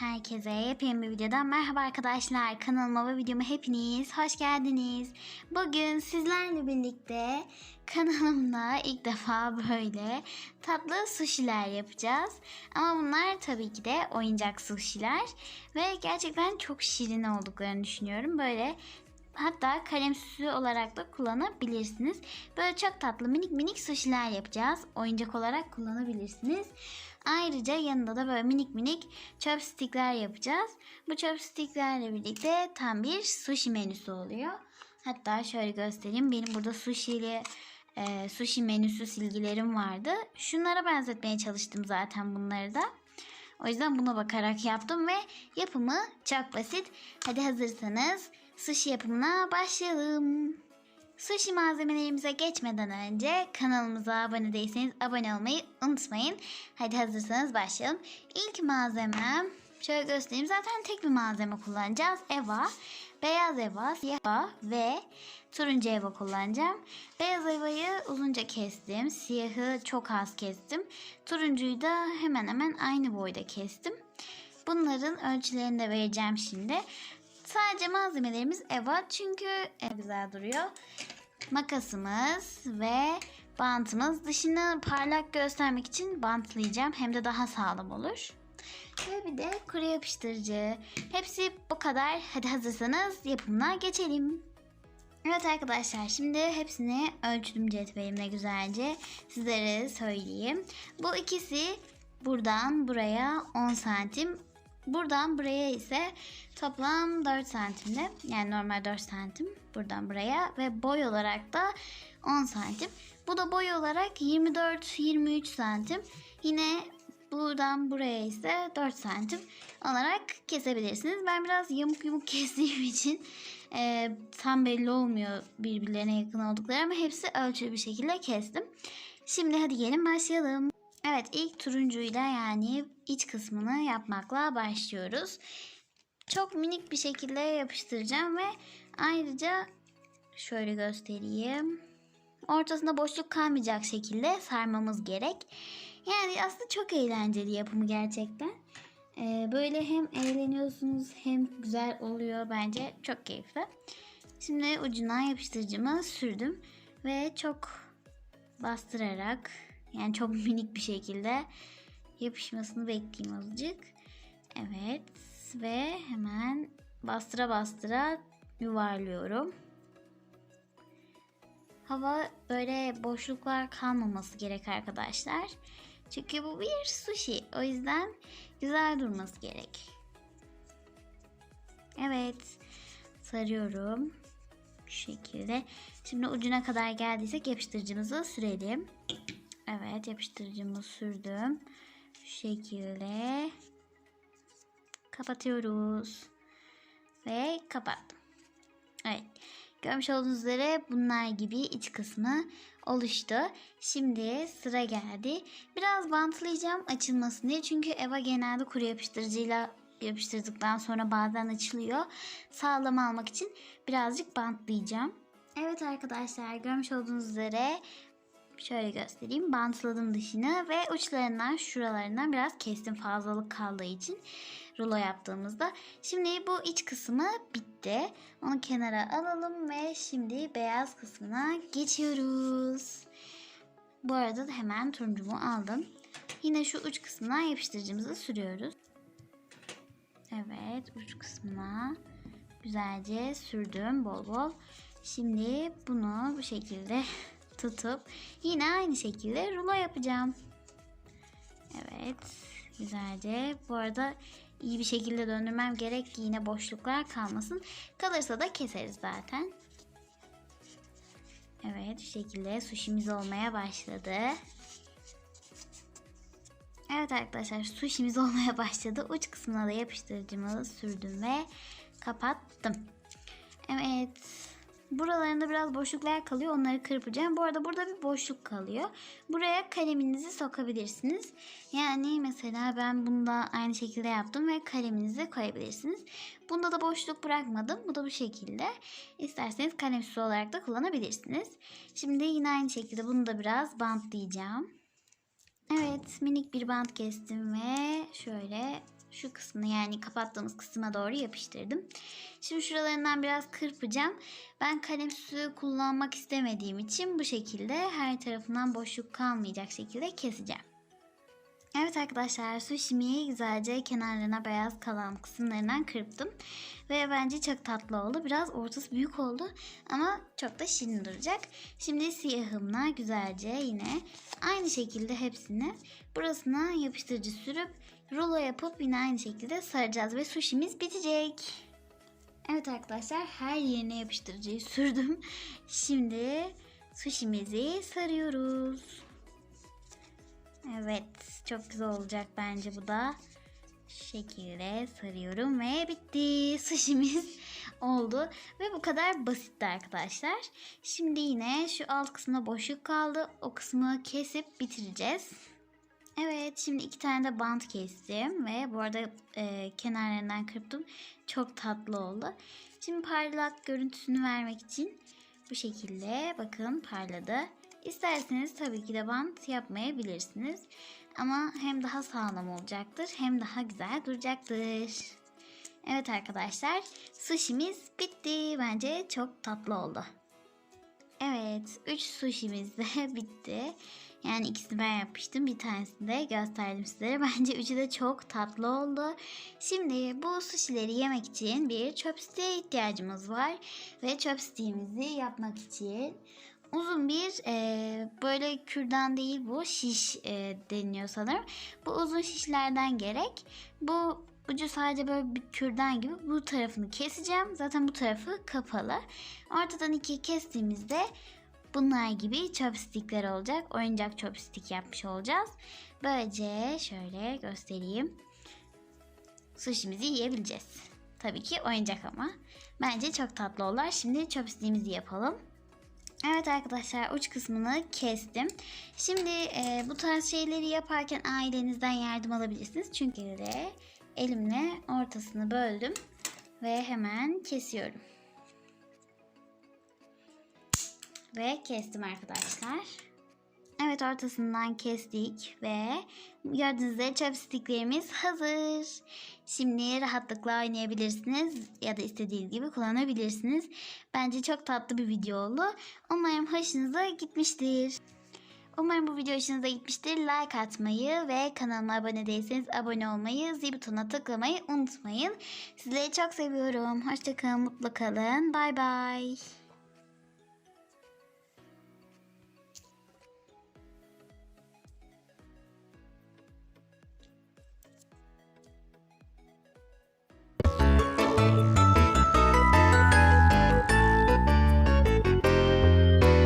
Herkese yepyeni bir videodan merhaba arkadaşlar. Kanalıma ve videoma hepiniz hoş geldiniz. Bugün sizlerle birlikte kanalımda ilk defa böyle tatlı sushiler yapacağız. Ama bunlar tabii ki de oyuncak sushiler. Ve gerçekten çok şirin olduklarını düşünüyorum. Böyle Hatta kalem süsü olarak da kullanabilirsiniz. Böyle çok tatlı minik minik sushiler yapacağız. Oyuncak olarak kullanabilirsiniz. Ayrıca yanında da böyle minik minik chopstickler yapacağız. Bu chopsticklerle birlikte tam bir sushi menüsü oluyor. Hatta şöyle göstereyim. Benim burada sushi ile e, sushi menüsü silgilerim vardı. Şunlara benzetmeye çalıştım zaten bunları da. O yüzden buna bakarak yaptım ve yapımı çok basit. Hadi hazırsanız sushi yapımına başlayalım. Sushi malzemelerimize geçmeden önce kanalımıza abone değilseniz abone olmayı unutmayın. Hadi hazırsanız başlayalım. İlk malzemem şöyle göstereyim. Zaten tek bir malzeme kullanacağız. Eva, beyaz eva, siyah eva ve turuncu eva kullanacağım. Beyaz evayı uzunca kestim. Siyahı çok az kestim. Turuncuyu da hemen hemen aynı boyda kestim. Bunların ölçülerini de vereceğim şimdi. Sadece malzemelerimiz eva çünkü güzel duruyor. Makasımız ve bantımız. Dışını parlak göstermek için bantlayacağım. Hem de daha sağlam olur. Ve bir de kuru yapıştırıcı. Hepsi bu kadar. Hadi hazırsanız yapımına geçelim. Evet arkadaşlar şimdi hepsini ölçtüm cetvelimle güzelce. Sizlere söyleyeyim. Bu ikisi buradan buraya 10 santim. Buradan buraya ise toplam 4 santimde. Yani normal 4 santim buradan buraya ve boy olarak da 10 santim. Bu da boy olarak 24-23 santim. Yine buradan buraya ise 4 santim olarak kesebilirsiniz. Ben biraz yamuk yumuk kestiğim için e, tam belli olmuyor birbirlerine yakın oldukları ama hepsi ölçülü bir şekilde kestim. Şimdi hadi gelin başlayalım. Evet ilk turuncuyla yani iç kısmını yapmakla başlıyoruz. Çok minik bir şekilde yapıştıracağım ve ayrıca şöyle göstereyim. Ortasında boşluk kalmayacak şekilde sarmamız gerek. Yani aslında çok eğlenceli yapımı gerçekten. Ee, böyle hem eğleniyorsunuz hem güzel oluyor bence. Çok keyifli. Şimdi ucuna yapıştırıcımı sürdüm. Ve çok bastırarak yani çok minik bir şekilde yapışmasını bekleyeyim azıcık. Evet ve hemen bastıra bastıra yuvarlıyorum. Hava böyle boşluklar kalmaması gerek arkadaşlar. Çünkü bu bir sushi. O yüzden güzel durması gerek. Evet. Sarıyorum. Şu şekilde. Şimdi ucuna kadar geldiysek yapıştırıcımızı sürelim. Evet yapıştırıcımı sürdüm. Şu şekilde. Kapatıyoruz. Ve kapattım. Evet. Görmüş olduğunuz üzere bunlar gibi iç kısmı oluştu. Şimdi sıra geldi. Biraz bantlayacağım açılmasın diye. Çünkü Eva genelde kuru yapıştırıcıyla yapıştırdıktan sonra bazen açılıyor. Sağlam almak için birazcık bantlayacağım. Evet arkadaşlar görmüş olduğunuz üzere şöyle göstereyim. Bantladım dışını ve uçlarından şuralarından biraz kestim fazlalık kaldığı için rulo yaptığımızda. Şimdi bu iç kısmı bitti. Onu kenara alalım ve şimdi beyaz kısmına geçiyoruz. Bu arada da hemen turuncumu aldım. Yine şu uç kısmına yapıştırıcımızı sürüyoruz. Evet uç kısmına güzelce sürdüm bol bol. Şimdi bunu bu şekilde tutup yine aynı şekilde rulo yapacağım. Evet güzelce. Bu arada iyi bir şekilde döndürmem gerek ki yine boşluklar kalmasın. Kalırsa da keseriz zaten. Evet şu şekilde sushimiz olmaya başladı. Evet arkadaşlar sushimiz olmaya başladı. Uç kısmına da yapıştırıcımı sürdüm ve kapattım. Evet. Buralarında biraz boşluklar kalıyor. Onları kırpacağım. Bu arada burada bir boşluk kalıyor. Buraya kaleminizi sokabilirsiniz. Yani mesela ben bunda aynı şekilde yaptım ve kaleminizi koyabilirsiniz. Bunda da boşluk bırakmadım. Bu da bu şekilde. İsterseniz kalem süsü olarak da kullanabilirsiniz. Şimdi yine aynı şekilde bunu da biraz bantlayacağım. Evet minik bir bant kestim ve şöyle şu kısmını yani kapattığımız kısma doğru yapıştırdım. Şimdi şuralarından biraz kırpacağım. Ben kalem süsü kullanmak istemediğim için bu şekilde her tarafından boşluk kalmayacak şekilde keseceğim. Evet arkadaşlar sushimi güzelce kenarlarına beyaz kalan kısımlarından kırptım. Ve bence çok tatlı oldu. Biraz ortası büyük oldu ama çok da şirin duracak. Şimdi siyahımla güzelce yine aynı şekilde hepsini burasına yapıştırıcı sürüp rulo yapıp yine aynı şekilde saracağız ve sushimiz bitecek. Evet arkadaşlar her yerine yapıştırıcıyı sürdüm. Şimdi sushimizi sarıyoruz. Evet çok güzel olacak bence bu da. Şekilde sarıyorum ve bitti. Sushimiz oldu. Ve bu kadar basitti arkadaşlar. Şimdi yine şu alt kısmına boşluk kaldı. O kısmı kesip bitireceğiz. Evet şimdi iki tane de bant kestim ve bu arada e, kenarlarından kırptım. Çok tatlı oldu. Şimdi parlak görüntüsünü vermek için bu şekilde bakın parladı. İsterseniz tabii ki de bant yapmayabilirsiniz. Ama hem daha sağlam olacaktır hem daha güzel duracaktır. Evet arkadaşlar sushimiz bitti. Bence çok tatlı oldu. Evet 3 sushimiz de bitti. Yani ikisini ben yapmıştım. Bir tanesini de gösterdim sizlere. Bence üçü de çok tatlı oldu. Şimdi bu sushileri yemek için bir chopstick'e ihtiyacımız var. Ve chopstick'imizi yapmak için uzun bir e, böyle kürdan değil bu şiş e, deniliyor sanırım. Bu uzun şişlerden gerek. Bu ucu sadece böyle bir kürdan gibi bu tarafını keseceğim. Zaten bu tarafı kapalı. Ortadan ikiye kestiğimizde bunlar gibi chopstickler olacak. Oyuncak chopstick yapmış olacağız. Böylece şöyle göstereyim. Sushimizi yiyebileceğiz. Tabii ki oyuncak ama. Bence çok tatlı olurlar. Şimdi chopstick'imizi yapalım. Evet arkadaşlar uç kısmını kestim. Şimdi e, bu tarz şeyleri yaparken ailenizden yardım alabilirsiniz. Çünkü de elimle ortasını böldüm ve hemen kesiyorum. Ve kestim arkadaşlar. Evet ortasından kestik ve gördüğünüz üzere chopsticklerimiz hazır. Şimdi rahatlıkla oynayabilirsiniz ya da istediğiniz gibi kullanabilirsiniz. Bence çok tatlı bir video oldu. Umarım hoşunuza gitmiştir. Umarım bu video hoşunuza gitmiştir. Like atmayı ve kanalıma abone değilseniz abone olmayı, zil butonuna tıklamayı unutmayın. Sizleri çok seviyorum. Hoşçakalın, mutlu kalın. Bay bay.